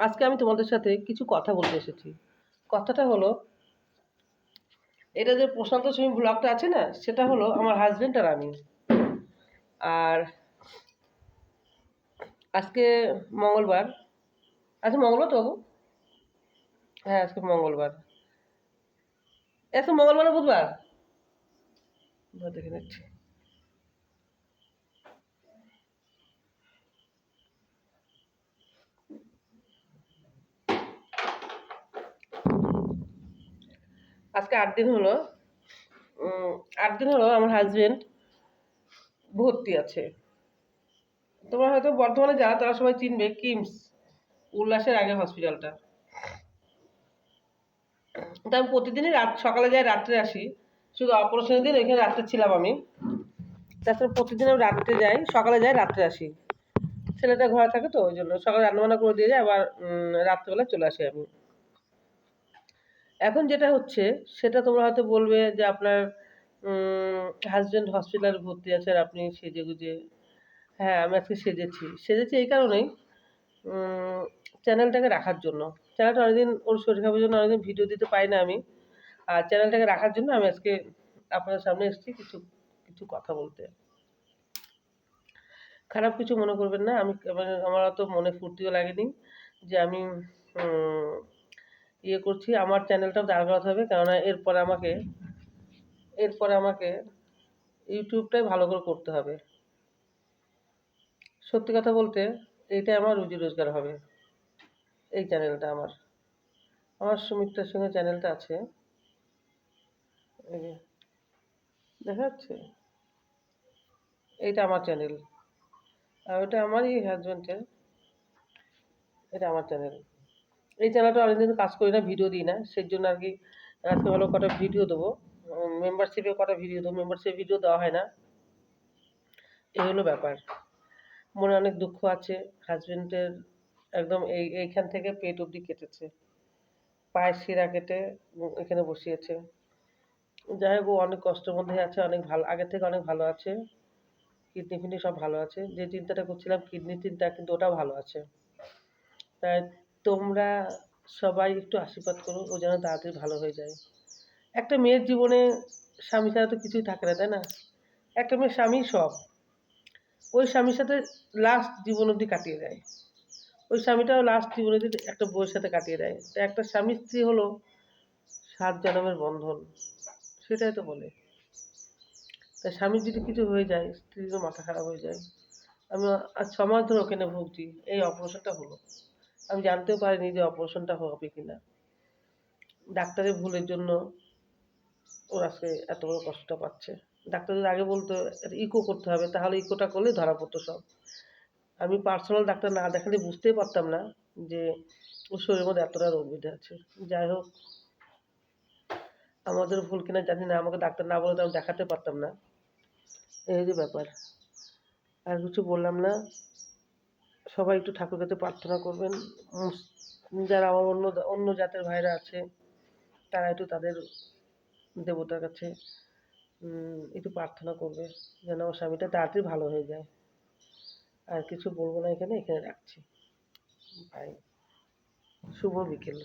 আজকে আমি তোমাদের সাথে কিছু কথা বলতে এসেছি। কথাটা হলো, এটা যে প্রশান্ত সুইম ব্লগটা আছে না, সেটা হলো আমার হাজবেন্ড আর আমি। আর আজকে মঙ্গলবার। আজকে মঙ্গলবার তো হ্যাঁ আজকে মঙ্গলবার। আজকে মঙ্গলবার বুধবার? দেখে নিচ্ছি। আজকে আট দিন হলো আট দিন হলো আমার হাজবেন্ড ভর্তি আছে। তোমরা হয়তো বর্ধমানে যারা, তারা সবাই চিনবে কিমস, উল্লাসের আগে হসপিটালটা তা আমি প্রতিদিনই রাত, সকালে যাই, রাত্রে আসি। শুধু অপারেশনের দিন, ওইখানে রাত্রে ছিলাম আমি। তাছাড়া প্রতিদিন আমি রাত্রে যাই, সকালে যাই, রাত্রে আসি। ছেলেটা ঘরে থাকে তো, ওই জন্য সকালে রান্নাবান্না করে দিয়ে যায় আবার রাত্রেবেলা চলে আসি আমি। এখন যেটা হচ্ছে, সেটা তোমরা হয়তো বলবে যে আপনার হাজব্যান্ড হসপিটালে ভর্তি আছে আর আপনি সেজে গুজে হ্যাঁ আমি আজকে সেজেছি। সেজেছি এই কারণেই চ্যানেলটাকে রাখার জন্য। চ্যানেলটা অনেকদিন ওর শরীর খারাপের জন্য অনেকদিন ভিডিও দিতে পারি না আমি। আর চ্যানেলটাকে রাখার জন্য আমি আজকে আপনাদের সামনে এসেছি কিছু কিছু কথা বলতে। খারাপ কিছু মনে করবেন না। আমি, আমার- অত মনে ফুর্তিও লাগেনি যে আমি ইয়ে করছি, আমার চ্যানেলটাও দাঁড় করাতে হবে, কেননা এরপরে আমাকে এরপরে আমাকে ইউটিউবটাই ভালো করে করতে হবে। সত্যি কথা বলতে, এইটাই আমার রুজি রোজগার হবে, এই চ্যানেলটা আমার। আমার সুমিত্রার সঙ্গে চ্যানেলটা আছে। এই যে, দেখা যাচ্ছে? এইটা আমার চ্যানেল আর ওটা আমারই হাজব্যান্ডের এটা আমার চ্যানেল এই চ্যানেলটা অনেকদিন কাজ করি না ভিডিও দিই না। সেই জন্য আর কি আজকে ভালো কটা ভিডিও দেবো। মেম্বারশিপে কটা ভিডিও দেবো। মেম্বারশিপ ভিডিও দেওয়া হয় না। এই হলো ব্যাপার। মনে অনেক দুঃখ আছে। হাজবেন্ডের একদম এই, এইখান থেকে পেট অবধি কেটেছে। পায়ের শিরা কেটে এখানে বসিয়েছে। যাই হোক অনেক কষ্টের মধ্যে আছে, অনেক ভালো, আগের থেকে অনেক ভালো আছে। কিডনি ফিডনি সব ভালো আছে। যে চিন্তাটা করছিলাম কিডনি চিন্তা, কিন্তু ওটাও ভালো আছে। তাই তোমরা সবাই একটু আশীর্বাদ করো, ও যেন তাড়াতাড়ি ভালো হয়ে যায়। একটা মেয়ের জীবনে স্বামী ছাড়া তো কিছুই থাকে না, তাই না? একটা মেয়ের স্বামী সব। ওই স্বামীর সাথে লাস্ট জীবন অবধি কাটিয়ে দেয়। ওই স্বামীটাও লাস্ট জীবন অবধি একটা বউয়ের সাথে কাটিয়ে দেয়। তা একটা স্বামী স্ত্রী হলো সাত জন্মের বন্ধন, সেটাই তো বলে। তাই স্বামীর যদি কিছু হয়ে যায় স্ত্রীরও মাথা খারাপ হয়ে যায়, আমি আজ ছ মাস ধরে ওখানে ভুগছি, এই অপারেশনটা হলো। আমি জানতেও পারিনি যে অপারেশনটা হবে কিনা। ডাক্তারের ভুলের জন্য ওর আজকে এত বড় কষ্ট পাচ্ছে। ডাক্তার যদি আগে বলতো ইকো করতে হবে, তাহলে ইকোটা করলে ধরা পড়তো সব। আমি পার্সোনাল ডাক্তার না দেখালে বুঝতেই পারতাম না যে ওর শরীরের মধ্যে এতটা রোগ ব্যাধি আছে। যাই হোক, আমাদের ভুল কিনা জানি না, আমাকে ডাক্তার না বলে তো আমি দেখাতে পারতাম না। এই হচ্ছে ব্যাপার। আর কিছু বললাম না। সবাই একটু ঠাকুরের কাছে প্রার্থনা করবেন। যারা আমার অন্য অন্য জাতের ভাইরা আছে, তারা একটু তাদের দেবতার কাছে একটু প্রার্থনা করবে যেন আমার স্বামীটা তাড়াতাড়ি ভালো হয়ে যায়। আর কিছু বলব না এখানে এখানে রাখছি। বাই শুভ বিকেল।